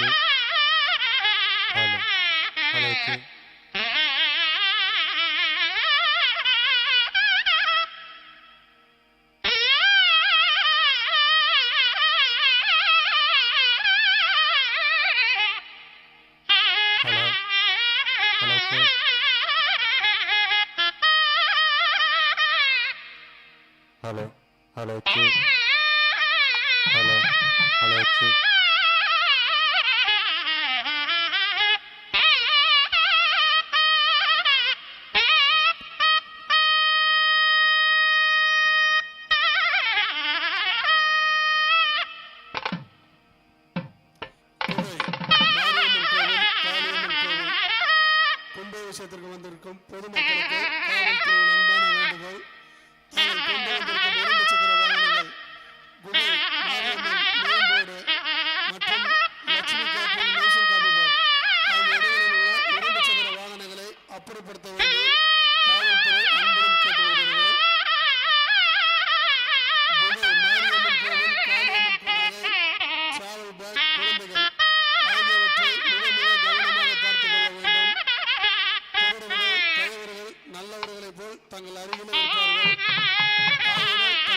Thank you. கும்பாபிஷேகத்திற்கு வந்திருக்கும். பொதுமக்களுக்கு Parliamentary Parliament. Parliament.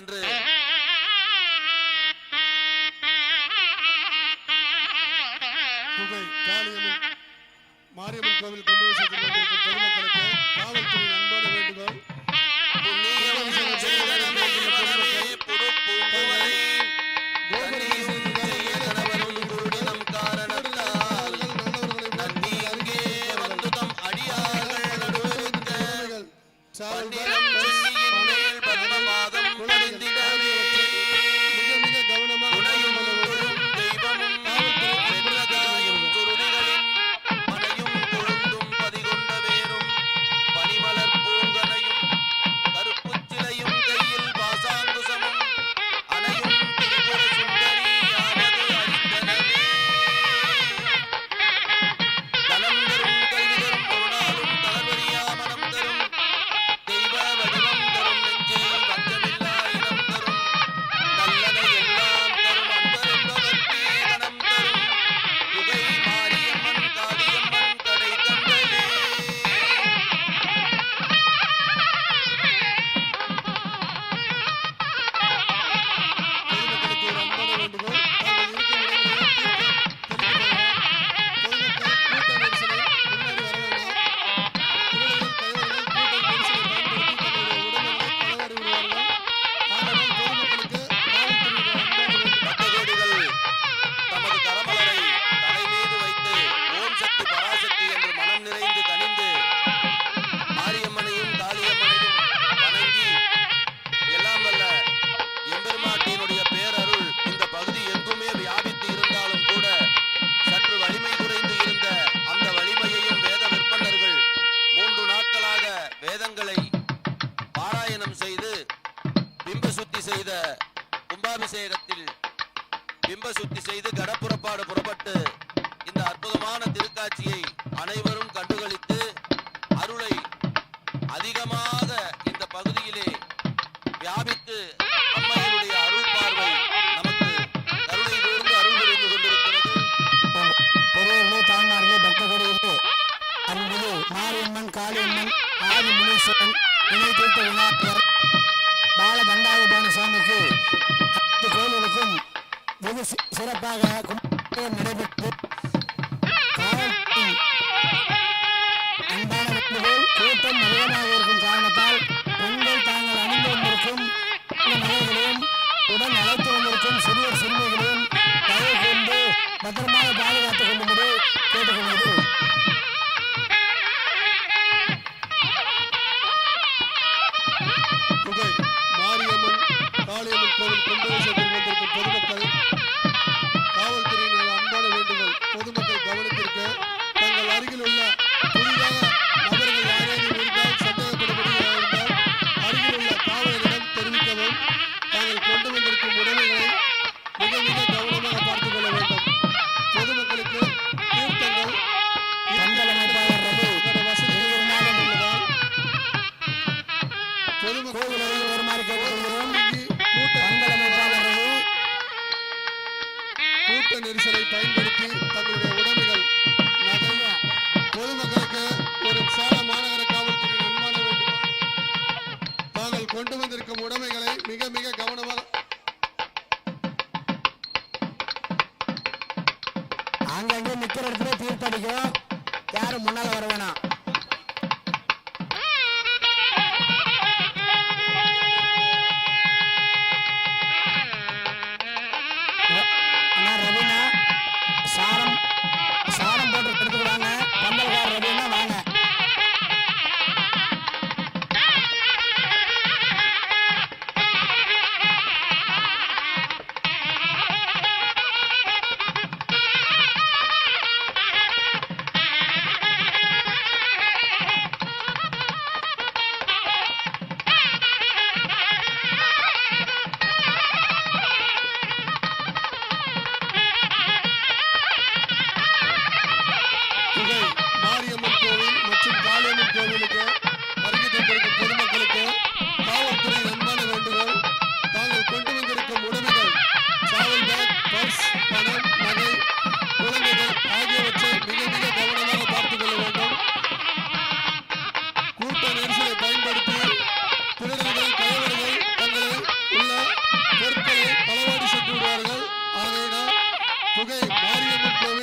என்று மாரியம்மன் கோவில் கொண்டு போய் சேர்த்து பொதுமக்களுக்கு சிறப்பாக நடைபெற்று Miguel, Miguel,